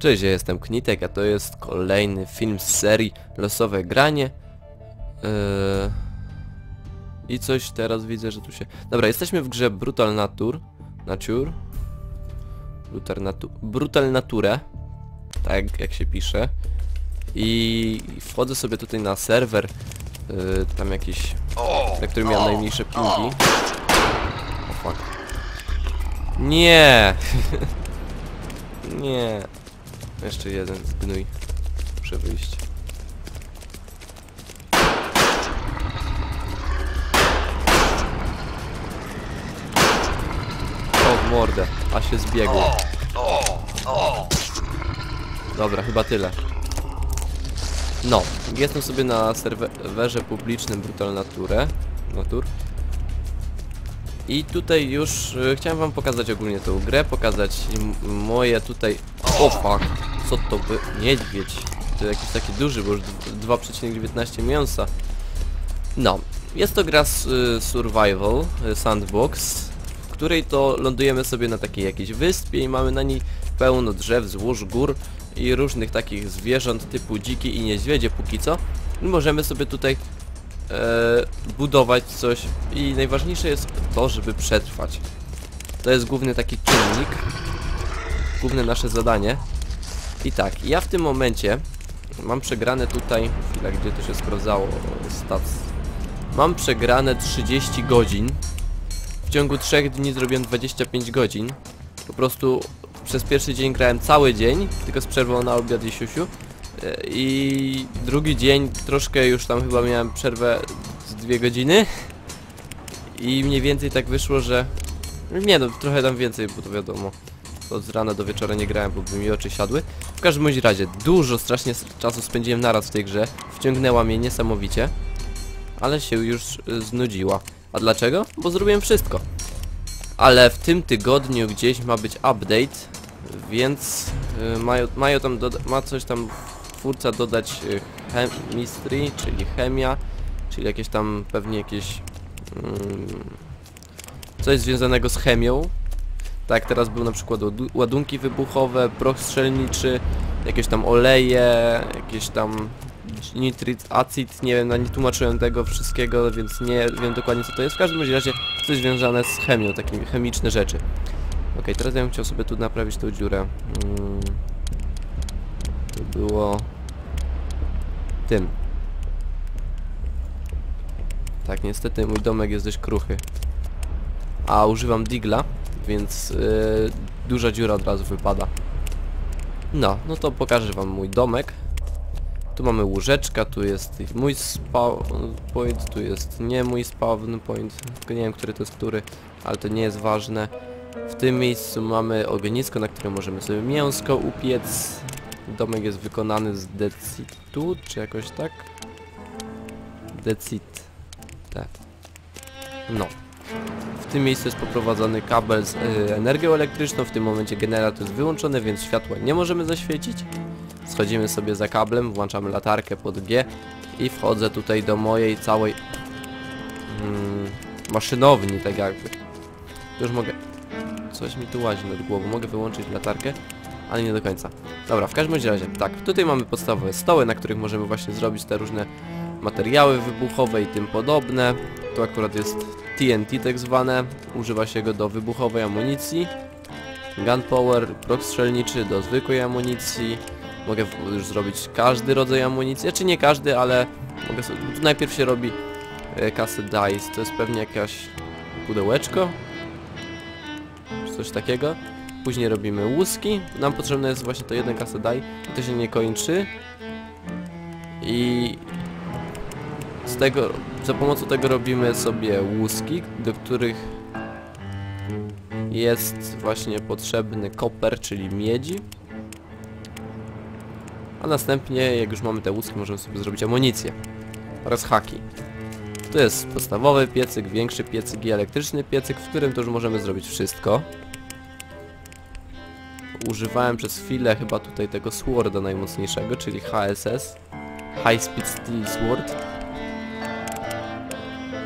Cześć, ja jestem Knitek, a to jest kolejny film z serii Losowe Granie. Eee... I coś teraz widzę, że tu się... Dobra, jesteśmy w grze Brutal Nature. Nature. Brutal, natu... Brutal Nature. Tak jak się pisze. I wchodzę sobie tutaj na serwer. Yy, tam jakiś... Na którym miałem najmniejsze pingi. O fuck. Nie! Nie. Jeszcze jeden zgnój. Muszę wyjść. O, mordę. A się zbiegło. Dobra, chyba tyle. No, jestem sobie na serwerze publicznym Brutal Nature. Natur. I tutaj już y, chciałem wam pokazać ogólnie tą grę, pokazać moje tutaj... O fuck, co to by... Niedźwiedź. To jakiś taki duży, bo już d- 2,19 mięsa. No, jest to gra s- y, survival, y, sandbox, w której to lądujemy sobie na takiej jakiejś wyspie i mamy na niej pełno drzew, złóż, gór i różnych takich zwierząt typu dziki i niedźwiedzie póki co. I możemy sobie tutaj e, budować coś i najważniejsze jest to, żeby przetrwać. To jest główny taki czynnik, główne nasze zadanie. I tak, ja w tym momencie mam przegrane tutaj, chwila, gdzie to się sprawdzało, stats. Mam przegrane 30 godzin. W ciągu 3 dni zrobiłem 25 godzin. Po prostu przez pierwszy dzień grałem cały dzień, tylko z przerwą na obiad i siusiu. E, I drugi dzień troszkę już tam chyba miałem przerwę z dwie godziny. I mniej więcej tak wyszło, że... Nie no, trochę tam więcej, bo to wiadomo. Od rana do wieczora nie grałem, bo by mi oczy siadły. W każdym bądź razie, dużo strasznie czasu spędziłem naraz w tej grze. Wciągnęła mnie niesamowicie. Ale się już y, znudziła. A dlaczego? Bo zrobiłem wszystko. Ale w tym tygodniu gdzieś ma być update, więc y, mają, mają tam ma coś tam twórca dodać y, chemistry, czyli chemia, czyli jakieś tam pewnie jakieś mm, coś związanego z chemią. Tak, teraz był na przykład ładu- ładunki wybuchowe, proch strzelniczy, jakieś tam oleje, jakieś tam nitrit, acid, nie wiem, no nie tłumaczyłem tego wszystkiego, więc nie wiem dokładnie co to jest. W każdym razie coś związane z chemią, takie chemiczne rzeczy. Okej, teraz ja bym chciał sobie tu naprawić tą dziurę. Mm. To było... Tym. Tak, niestety mój domek jest dość kruchy. A używam digla, więc yy, duża dziura od razu wypada. No, no to pokażę wam mój domek. Tu mamy łóżeczka, tu jest mój spawn point, tu jest nie mój spawn point, nie wiem, który to jest który, ale to nie jest ważne. W tym miejscu mamy ognisko, na którym możemy sobie mięsko upiec. Domek jest wykonany z decitu, czy jakoś tak? Decit. Tak. No. Tym miejscu jest poprowadzony kabel z y, energią elektryczną, w tym momencie generator jest wyłączony, więc światła nie możemy zaświecić. Schodzimy sobie za kablem, włączamy latarkę pod G i wchodzę tutaj do mojej całej mm, maszynowni, tak jakby. Już mogę... Coś mi tu łazi nad głową, mogę wyłączyć latarkę, ale nie do końca. Dobra, w każdym razie, tak, tutaj mamy podstawowe stoły, na których możemy właśnie zrobić te różne materiały wybuchowe i tym podobne. Tu akurat jest TNT tak zwane, używa się go do wybuchowej amunicji. Gunpowder, prok strzelniczy do zwykłej amunicji. Mogę już zrobić każdy rodzaj amunicji, czy nie każdy, ale mogę sobie, najpierw się robi e, kasy dice, to jest pewnie jakaś pudełeczko, czy coś takiego. Później robimy łuski, nam potrzebne jest właśnie to jeden kasy die, i to się nie kończy. I z tego, za pomocą tego robimy sobie łuski, do których jest właśnie potrzebny koper, czyli miedzi. A następnie, jak już mamy te łuski, możemy sobie zrobić amunicję oraz haki. To jest podstawowy piecyk, większy piecyk i elektryczny piecyk, w którym to już możemy zrobić wszystko. Używałem przez chwilę chyba tutaj tego sworda najmocniejszego, czyli HSS. High Speed Steel Sword.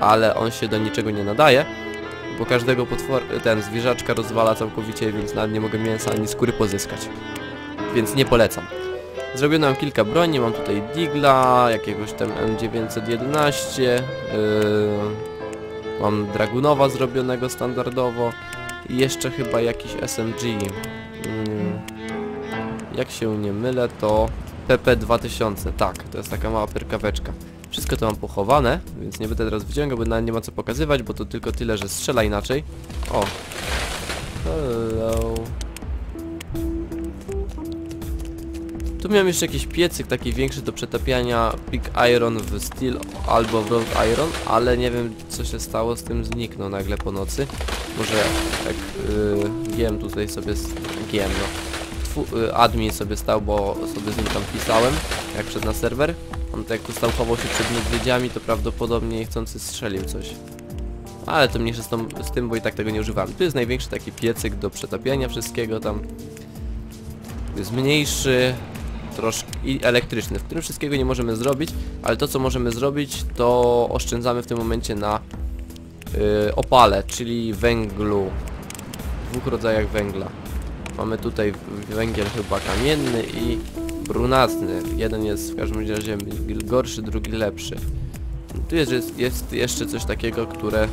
Ale on się do niczego nie nadaje, bo każdego potwor ten zwierzaczka rozwala całkowicie, więc nawet nie mogę mięsa ani skóry pozyskać. więc nie polecam. Zrobiono mam kilka broni, mam tutaj Digla, jakiegoś tam M911, yy, mam Dragunowa zrobionego standardowo i jeszcze chyba jakiś SMG. Yy, jak się nie mylę to PP2000, tak, to jest taka mała pyrkaweczka. Wszystko to mam pochowane, więc nie będę teraz wyciągał, bo nie ma co pokazywać, bo to tylko tyle, że strzela inaczej. O! Hello. Tu miałem jeszcze jakiś piecyk taki większy do przetapiania Big Iron w Steel albo w Rolled Iron, ale nie wiem co się stało, z tym zniknął nagle po nocy. Może jak yy, tutaj sobie... GM no. Tfu, y, admin sobie stał, bo sobie z nim tam pisałem, jak przed na serwer. On tak jak tu stał, chował się przed niedźwiedziami, to prawdopodobnie niechcący strzelił coś. Ale to mniejsze z, tą, z tym, bo i tak tego nie używam. Tu jest największy taki piecyk do przetapiania wszystkiego tam. Jest mniejszy, troszkę i elektryczny, w którym wszystkiego nie możemy zrobić, ale to co możemy zrobić, to oszczędzamy w tym momencie na y, opale, czyli węglu. Dwóch rodzajach węgla. Mamy tutaj w- węgiel chyba kamienny i brunatny. Jeden jest w każdym razie gorszy, drugi lepszy. Tu jest, jest, jeszcze coś takiego, które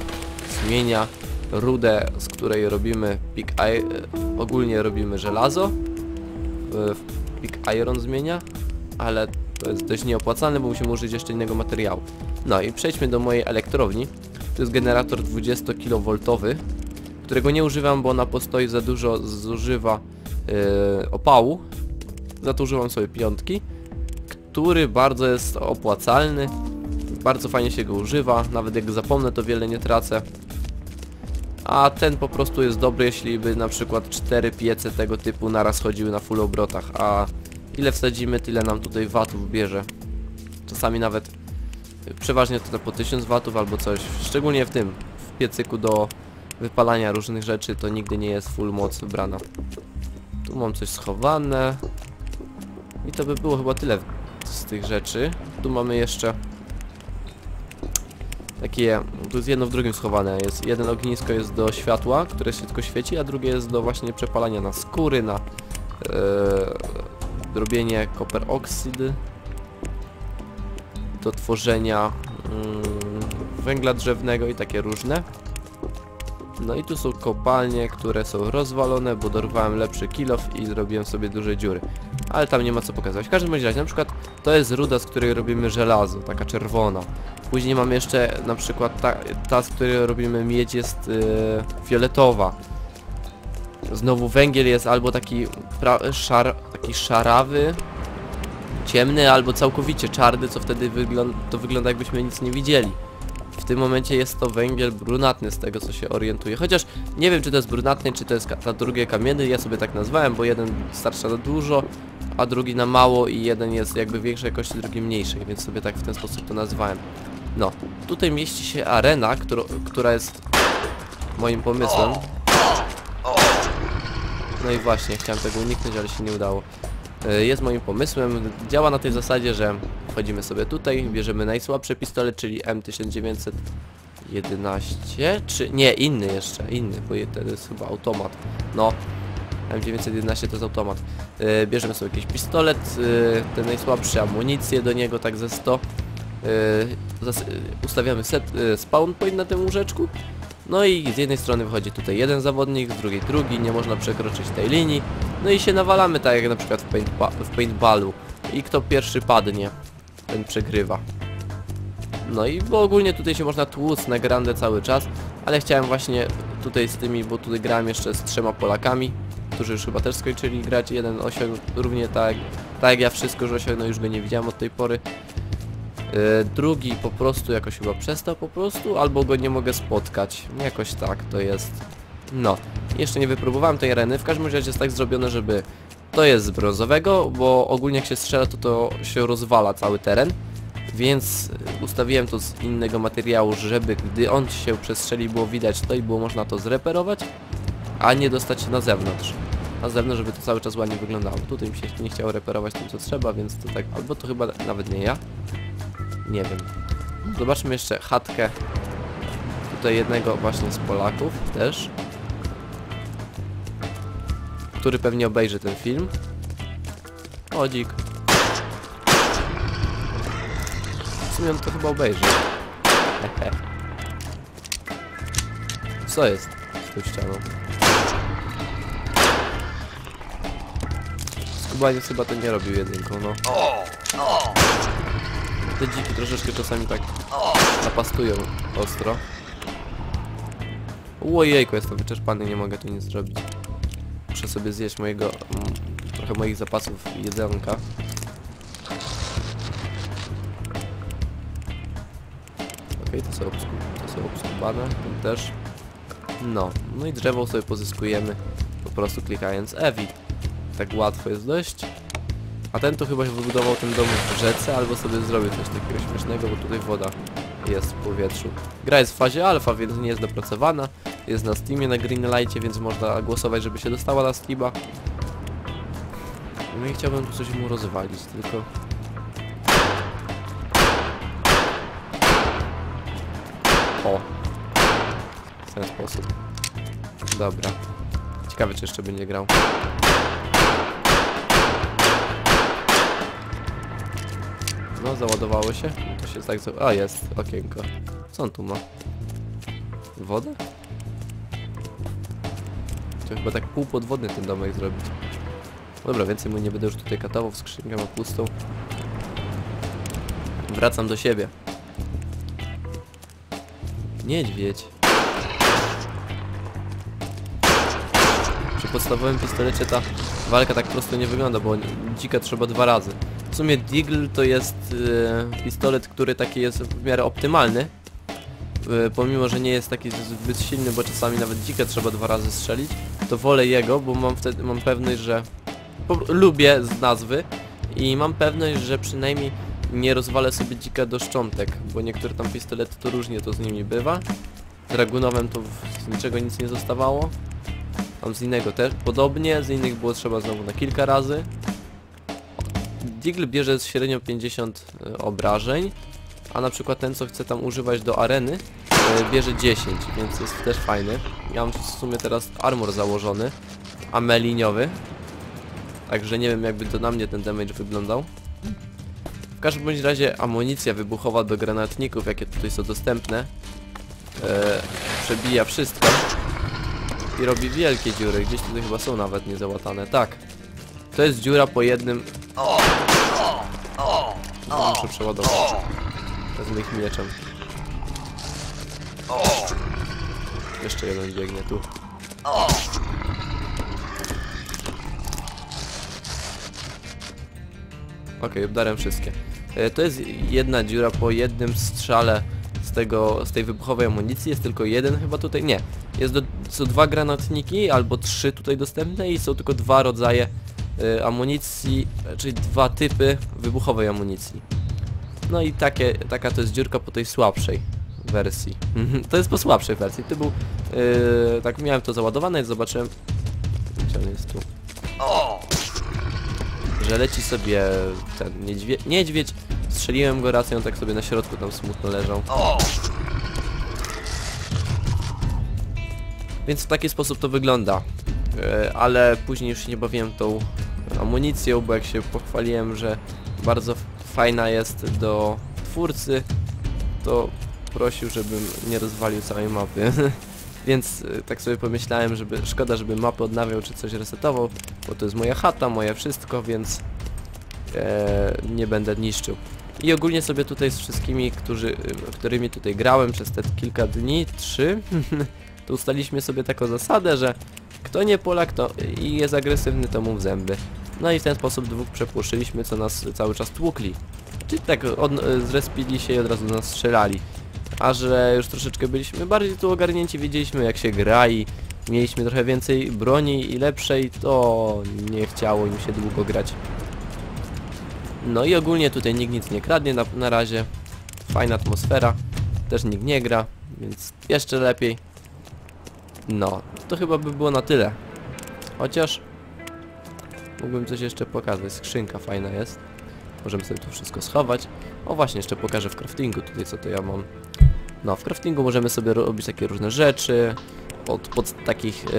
zmienia rudę, z której robimy pig i ogólnie robimy żelazo. W Pig Iron zmienia, ale to jest dość nieopłacalne, bo musimy użyć jeszcze innego materiału. No i przejdźmy do mojej elektrowni. To jest generator 20 kV, którego nie używam, bo na postoi za dużo zużywa yy, opału. Za to używam sobie piątki, który bardzo jest opłacalny. Bardzo fajnie się go używa, nawet jak zapomnę to wiele nie tracę. A ten po prostu jest dobry, jeśli by na przykład cztery piece tego typu naraz chodziły na full obrotach, a ile wsadzimy, tyle nam tutaj watów bierze. Czasami nawet przeważnie to po 1000 watów albo coś, szczególnie w tym, w piecyku do wypalania różnych rzeczy, to nigdy nie jest full moc wybrana. Tu mam coś schowane. I to by było chyba tyle z tych rzeczy. Tu mamy jeszcze takie, tu jest jedno w drugim schowane, jest jeden ognisko jest do światła, które się tylko świeci, a drugie jest do właśnie przepalania na skóry, na e, robienie copper oxyd, do tworzenia mm, węgla drzewnego i takie różne. No i tu są kopalnie, które są rozwalone, bo dorwałem lepszy kilof i zrobiłem sobie duże dziury. Ale tam nie ma co pokazać. W każdym razie, na przykład to jest ruda, z której robimy żelazo, taka czerwona. Później mamy jeszcze na przykład ta, ta z której robimy miedź jest yy, fioletowa. Znowu węgiel jest albo taki szar, taki szarawy, ciemny, albo całkowicie czarny, co wtedy to wygląda jakbyśmy nic nie widzieli. W tym momencie jest to węgiel brunatny z tego co się orientuję. Chociaż nie wiem czy to jest brunatny, czy to jest ta drugie kamienny, ja sobie tak nazwałem, bo jeden starcza na dużo, a drugi na mało i jeden jest jakby większej jakości, drugi mniejszej, więc sobie tak w ten sposób to nazwałem. No, tutaj mieści się arena, która jest moim pomysłem. No i właśnie, chciałem tego uniknąć, ale się nie udało. E, Jest moim pomysłem, działa na tej zasadzie, że wchodzimy sobie tutaj, bierzemy najsłabszy pistolet, czyli M1911, czy nie, inny jeszcze, inny, bo to jest chyba automat. No, M911 to jest automat. E, Bierzemy sobie jakiś pistolet, e, ten najsłabszy, amunicję do niego, tak ze 100. E, zas- e, Ustawiamy set, e, spawn point na tym łóżeczku. No i z jednej strony wychodzi tutaj jeden zawodnik, z drugiej drugi, nie można przekroczyć tej linii. No i się nawalamy tak jak na przykład w, paintba w paintballu. I kto pierwszy padnie, ten przegrywa. No i bo ogólnie tutaj się można tłuc na grandę cały czas, ale chciałem właśnie tutaj z tymi, bo tutaj grałem jeszcze z trzema Polakami, którzy już chyba też skończyli grać. Jeden osiągnął równie tak, tak jak ja wszystko, że osiągnął, już go nie widziałem od tej pory. Yy, drugi po prostu jakoś chyba przestał po prostu, albo go nie mogę spotkać. Jakoś tak to jest. No, jeszcze nie wypróbowałem tej areny, w każdym razie jest tak zrobione, żeby to jest z brązowego, bo ogólnie jak się strzela to to się rozwala cały teren. Więc ustawiłem to z innego materiału, żeby gdy on się przestrzeli było widać to i było można to zreperować, a nie dostać się na zewnątrz. Na zewnątrz, żeby to cały czas ładnie wyglądało. Tutaj mi się nie chciało reperować tym co trzeba, więc to tak, albo to chyba nawet nie ja. Nie wiem. Zobaczmy jeszcze chatkę tutaj jednego właśnie z Polaków też, który pewnie obejrzy ten film. O, dzik. W sumie on to chyba obejrzy. Hehe. Co jest z tą ścianą? Skubaniec chyba to nie robił jedynką, no. Te dziki troszeczkę czasami tak napastują ostro. Ojejku, jestem wyczerpany, nie mogę tu nic zrobić. Muszę sobie zjeść mojego, mm, trochę moich zapasów jedzonka. Okej, to są, obsku to są obskubane, też. No, no i drzewo sobie pozyskujemy po prostu klikając Evi. Tak łatwo jest dość. A ten to chyba się wybudował ten dom w rzece, albo sobie zrobił coś takiego śmiesznego, bo tutaj woda jest w powietrzu. Gra jest w fazie alfa, więc nie jest dopracowana. Jest na Steamie, na Greenlightie, więc można głosować, żeby się dostała na Steama. No i chciałbym tu coś mu rozwalić, tylko... O! W ten sposób. Dobra. Ciekawe, czy jeszcze będzie grał. No, załadowało się. To się tak... A, jest okienko. Co on tu ma? Wodę? To chyba tak półpodwodny ten domek zrobić. Dobra, więcej mu nie będę już tutaj katował, skrzynkę ma pustą. Wracam do siebie. Niedźwiedź. Podstawowym pistolecie ta walka tak prosto nie wygląda, bo dzika trzeba dwa razy. W sumie Deagle to jest e, pistolet, który taki jest w miarę optymalny. E, pomimo, że nie jest taki zbyt silny, bo czasami nawet dzika trzeba dwa razy strzelić, to wolę jego, bo mam wtedy mam pewność, że lubię z nazwy i mam pewność, że przynajmniej nie rozwalę sobie dzika do szczątek, bo niektóre tam pistolety to różnie to z nimi bywa. Dragunowem to z niczego nic nie zostawało. Tam z innego też podobnie, z innych było trzeba znowu na kilka razy. Deagle bierze średnio 50 e, obrażeń, a na przykład ten co chce tam używać do areny e, bierze 10, więc jest też fajny. Ja mam w sumie teraz armor założony, ameliniowy, także nie wiem jakby to na mnie ten damage wyglądał. W każdym bądź razie amunicja wybuchowa do granatników, jakie tutaj są dostępne, e, przebija wszystko i robi wielkie dziury. Gdzieś tutaj chyba są nawet niezałatane. Tak. To jest dziura po jednym... To muszę przeładować. Z moich mieczem. Jeszcze jeden biegnie tu. Okej, obdarłem wszystkie. E, To jest jedna dziura po jednym strzale z tego, z tej wybuchowej amunicji. Jest tylko jeden chyba tutaj, nie. Jest do, są dwa granatniki, albo trzy tutaj dostępne i są tylko dwa rodzaje e, amunicji, czyli dwa typy wybuchowej amunicji. No i takie, taka to jest dziurka po tej słabszej wersji. to jest po słabszej wersji. To był, e, tak miałem to załadowane i zobaczyłem, gdzie on jest tu że leci sobie ten niedźwie niedźwiedź. Strzeliłem go raz i on tak sobie na środku tam smutno leżał. Więc w taki sposób to wygląda. E, Ale później już się nie bawiłem tą amunicją, bo jak się pochwaliłem, że bardzo fajna jest do twórcy, to prosił, żebym nie rozwalił całej mapy. Więc e, tak sobie pomyślałem, żeby szkoda, żeby mapę odnawiał czy coś resetował, bo to jest moja chata, moje wszystko, więc e, nie będę niszczył. I ogólnie sobie tutaj z wszystkimi, którzy, y, którymi tutaj grałem przez te kilka dni, trzy, to ustaliliśmy sobie taką zasadę, że kto nie Polak to i jest agresywny, to mu w zęby. No i w ten sposób dwóch przepłoszyliśmy, co nas cały czas tłukli. Czyli tak od, zrespili się i od razu nas strzelali. A że już troszeczkę byliśmy bardziej tu ogarnięci, wiedzieliśmy jak się gra i mieliśmy trochę więcej broni i lepszej, to nie chciało im się długo grać. No i ogólnie tutaj nikt nic nie kradnie na, na razie. Fajna atmosfera. Też nikt nie gra, więc jeszcze lepiej. No, to chyba by było na tyle. Chociaż mógłbym coś jeszcze pokazać. Skrzynka fajna jest. Możemy sobie tu wszystko schować. O właśnie, jeszcze pokażę w craftingu tutaj co to ja mam. No, w craftingu możemy sobie robić takie różne rzeczy. Od, pod takich e,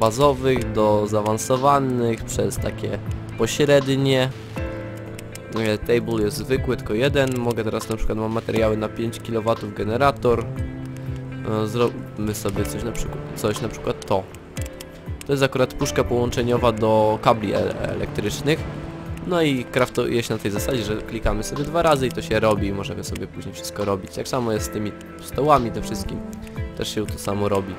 bazowych do zaawansowanych, przez takie pośrednie. E, Table jest zwykły, tylko jeden. Mogę teraz na przykład, mam materiały na 5 kW generator. Zróbmy sobie coś na przykład, coś na przykład to. To jest akurat puszka połączeniowa do kabli e elektrycznych. No i kraftuje się na tej zasadzie, że klikamy sobie dwa razy i to się robi i możemy sobie później wszystko robić. Tak samo jest z tymi stołami, tym wszystkim. Też się to samo robi.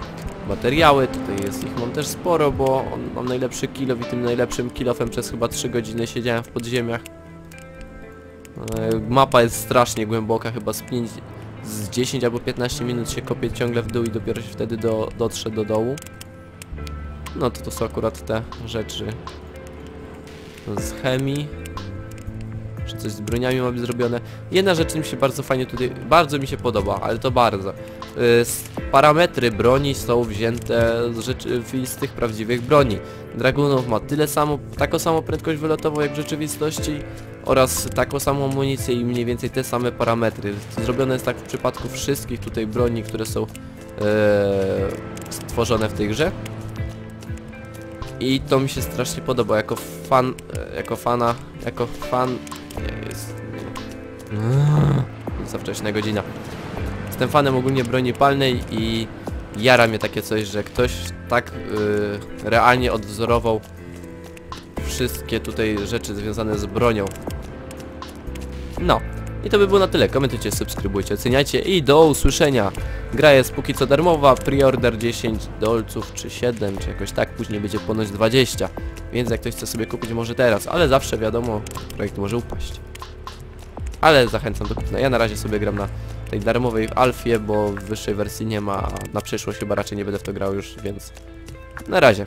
Materiały, tutaj jest ich mam też sporo, bo on, mam najlepszy kilo i tym najlepszym kilofem przez chyba 3 godziny siedziałem w podziemiach. E, Mapa jest strasznie głęboka, chyba z 5, z 10 albo 15 minut się kopie ciągle w dół i dopiero się wtedy do, dotrze do dołu. No to to są akurat te rzeczy z chemii. Czy coś z broniami ma być zrobione. Jedna rzecz mi się bardzo fajnie tutaj, bardzo mi się podoba, ale to bardzo. Y, s- parametry broni są wzięte z, rzeczy, z tych prawdziwych broni. Dragunov ma tyle samo, taką samą prędkość wylotową jak w rzeczywistości oraz taką samą amunicję i mniej więcej te same parametry. Zrobione jest tak w przypadku wszystkich tutaj broni, które są e, stworzone w tej grze. I to mi się strasznie podoba, jako fan, e, jako fana, jako fan... Nie, jest... nie. Za wcześna godzina. Jestem fanem ogólnie broni palnej i jara mnie takie coś, że ktoś tak y, realnie odwzorował wszystkie tutaj rzeczy związane z bronią. No. I to by było na tyle. Komentujcie, subskrybujcie, oceniajcie i do usłyszenia. Gra jest póki co darmowa, preorder 10 dolców czy 7, czy jakoś tak, później będzie ponoć 20. Więc jak ktoś chce sobie kupić może teraz, ale zawsze wiadomo, projekt może upaść. Ale zachęcam do kupna. Ja na razie sobie gram na tej darmowej alfie, bo wyższej wersji nie ma, na przyszłość chyba raczej nie będę w to grał już, więc na razie.